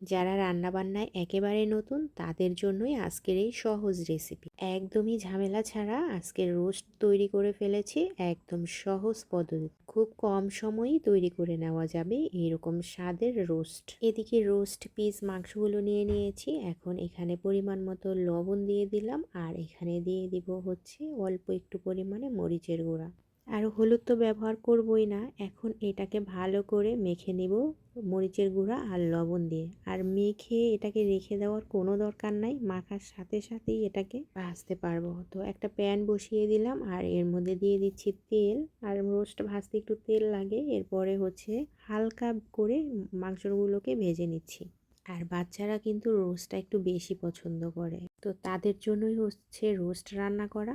যারা রান্নাবান্নায় একেবারে নতুন, তাদের জন্যই আজকের এই সহজ রেসিপি একদমই ঝামেলা ছাড়া আজকের রোস্ট তৈরি করে ফেলেছি একদম সহজ পদ্ধতি। খুব কম সময়েই তৈরি করে নেওয়া যাবে এরকম স্বাদের রোস্ট এদিকে রোস্ট পিস মাংসগুলো নিয়ে নিয়েছি, এখন এখানে পরিমাণ মতো লবণ দিয়ে দিলাম, আর এখানে দিয়ে দিব হচ্ছে অল্প একটু পরিমাণে মরিচের গুঁড়া। আর হলুদ তো ব্যবহার করবই না, এখন এটাকে ভালো করে মেখে নেব মরিচের গুঁড়া আর লবণ দিয়ে। আর মেখে এটাকে রেখে দেওয়ার কোনো দরকার নাই, মাখার সাথে সাথেই এটাকে ভাজতে পারব। তো একটা প্যান বসিয়ে দিলাম আর এর মধ্যে দিয়ে দিচ্ছি তেল, আর রোস্ট ভাজতে একটু তেল লাগে, এরপরে হচ্ছে হালকা করে মাংসগুলোকে ভেজে নিচ্ছি। আর বাচ্চারা কিন্তু রোস্টটা একটু বেশি পছন্দ করে। তো তাদের জন্যই হচ্ছে রোস্ট রান্না করা।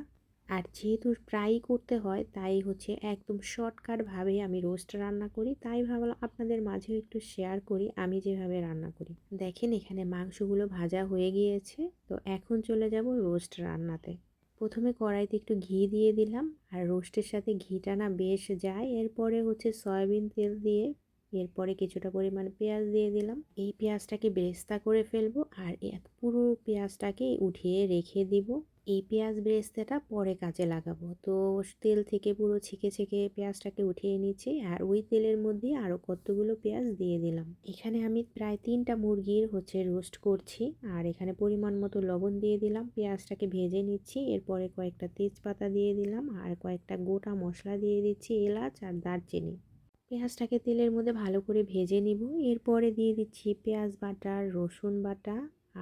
আর যেহেতু ফ্রাই করতে হয়, তাই হচ্ছে একদম শর্টকাটভাবে আমি রোস্ট রান্না করি। তাই ভাবলাম আপনাদের মাঝেও একটু শেয়ার করি, আমি যেভাবে রান্না করি। দেখেন এখানে মাংসগুলো ভাজা হয়ে গিয়েছে, তো এখন চলে যাব রোস্ট রান্নাতে। প্রথমে কড়াইতে একটু ঘি দিয়ে দিলাম, আর রোস্টের সাথে ঘিটা না বেশ যায়। এরপরে হচ্ছে সয়াবিন তেল দিয়ে এরপরে কিছুটা পরিমাণ পেঁয়াজ দিয়ে দিলাম। এই পেঁয়াজটাকে বেরেস্তা করে ফেলব, আর পুরো পেঁয়াজটাকে উঠিয়ে রেখে দিব। এই পেঁয়াজ বেরেস্তাটা পরে কাজে লাগাবো। তো তেল থেকে পুরো ছেঁকে ছেঁকে পেঁয়াজটাকে উঠিয়ে নিচ্ছি আর ওই তেলের মধ্যে আরও কতগুলো পেঁয়াজ দিয়ে দিলাম। এখানে আমি প্রায় তিনটা মুরগির হচ্ছে রোস্ট করছি আর এখানে পরিমাণ মতো লবণ দিয়ে দিলাম। পেঁয়াজটাকে ভেজে নিচ্ছি, এরপরে কয়েকটা তেজপাতা দিয়ে দিলাম আর কয়েকটা গোটা মশলা দিয়ে দিচ্ছি এলাচ আর দারচিনি। পেঁয়াজটাকে তেলের মধ্যে ভালো করে ভেজে নিব। এরপরে দিয়ে দিচ্ছি পেঁয়াজ বাটা, রসুন বাটা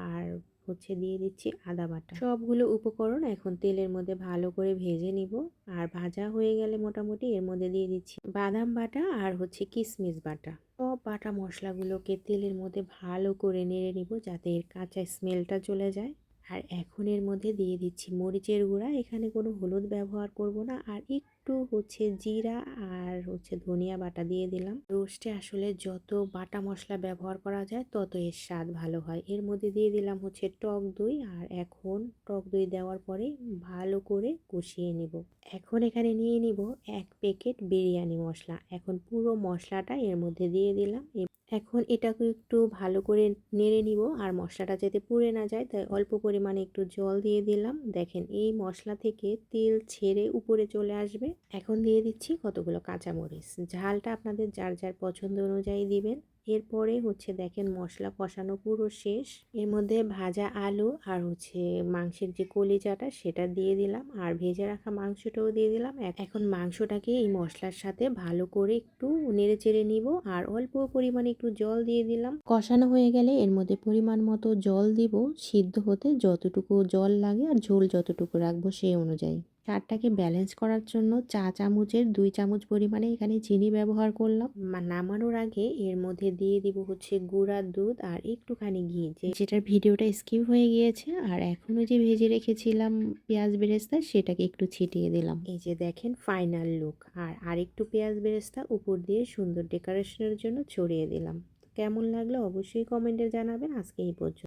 আর হচ্ছে দিয়ে দিচ্ছি আদা বাটা। সবগুলো উপকরণ এখন তেলের মধ্যে ভালো করে ভেজে নিব। আর ভাজা হয়ে গেলে মোটামুটি এর মধ্যে দিয়ে দিচ্ছি বাদাম বাটা আর হচ্ছে কিসমিস বাটা। সব বাটা মশলাগুলোকে তেলের মধ্যে ভালো করে নেড়ে নিব যাতে এর কাঁচা স্মেলটা চলে যায়। আর এখন এর মধ্যে দিয়ে দিচ্ছি মরিচের গুঁড়া। এখানে কোনো হলুদ ব্যবহার করব না। আর একটু হচ্ছে জিরা আর হচ্ছে ধনিয়া বাটা দিয়ে দিলাম। রোস্টে আসলে যত বাটা মশলা ব্যবহার করা যায় তত এর স্বাদ ভালো হয়। এর মধ্যে দিয়ে দিলাম হচ্ছে টক দই। আর এখন টক দই দেওয়ার পরে ভালো করে কষিয়ে নিব। এখন এখানে নিয়ে নিব এক প্যাকেট বিরিয়ানি মশলা। এখন পুরো মশলাটা এর মধ্যে দিয়ে দিলাম। এখন এটাকে একটু ভালো করে নেড়ে নিব। আর মশলাটা যাতে পুড়ে না যায় তাই অল্প পরিমাণে একটু জল দিয়ে দিলাম। দেখেন, এই মশলা থেকে তেল ছেড়ে উপরে চলে আসবে। এখন দিয়ে দিচ্ছি কতগুলো কাঁচামরিচ। ঝালটা আপনাদের যার যার পছন্দ অনুযায়ী দিবেন। এরপরে হচ্ছে দেখেন মশলা কষানো পুরো শেষ। এর মধ্যে ভাজা আলু আর হচ্ছে মাংসের যে কলিজাটা সেটা দিয়ে দিলাম আর ভেজে রাখা মাংসটাও দিয়ে দিলাম। এখন মাংসটাকে এই মশলার সাথে ভালো করে একটু নেড়ে চেড়ে নিব আর অল্প পরিমাণে একটু জল দিয়ে দিলাম। কষানো হয়ে গেলে এর মধ্যে পরিমাণ মতো জল দিব। সিদ্ধ হতে যতটুকু জল লাগে আর ঝোল যতটুকু রাখব সেই অনুযায়ী। স্বাদটাকে ব্যালেন্স করার জন্য চা চামচের দুই চামচ পরিমাণে এখানে চিনি ব্যবহার করলাম। নামানোর আগে এর মধ্যে দিয়ে দিব হচ্ছে গুঁড়ার দুধ আর একটুখানি ঘি যেটার ভিডিওটা স্কিপ হয়ে গিয়েছে। আর এখনও যে ভেজে রেখেছিলাম পেঁয়াজ বেরেস্তা, সেটাকে একটু ছিটিয়ে দিলাম। এই যে দেখেন ফাইনাল লুক আর আরেকটু পেঁয়াজ বেরেস্তা উপর দিয়ে সুন্দর ডেকোরেশনের জন্য ছড়িয়ে দিলাম। কেমন লাগল অবশ্যই কমেন্টে জানাবেন। আজকে এই পর্যন্ত।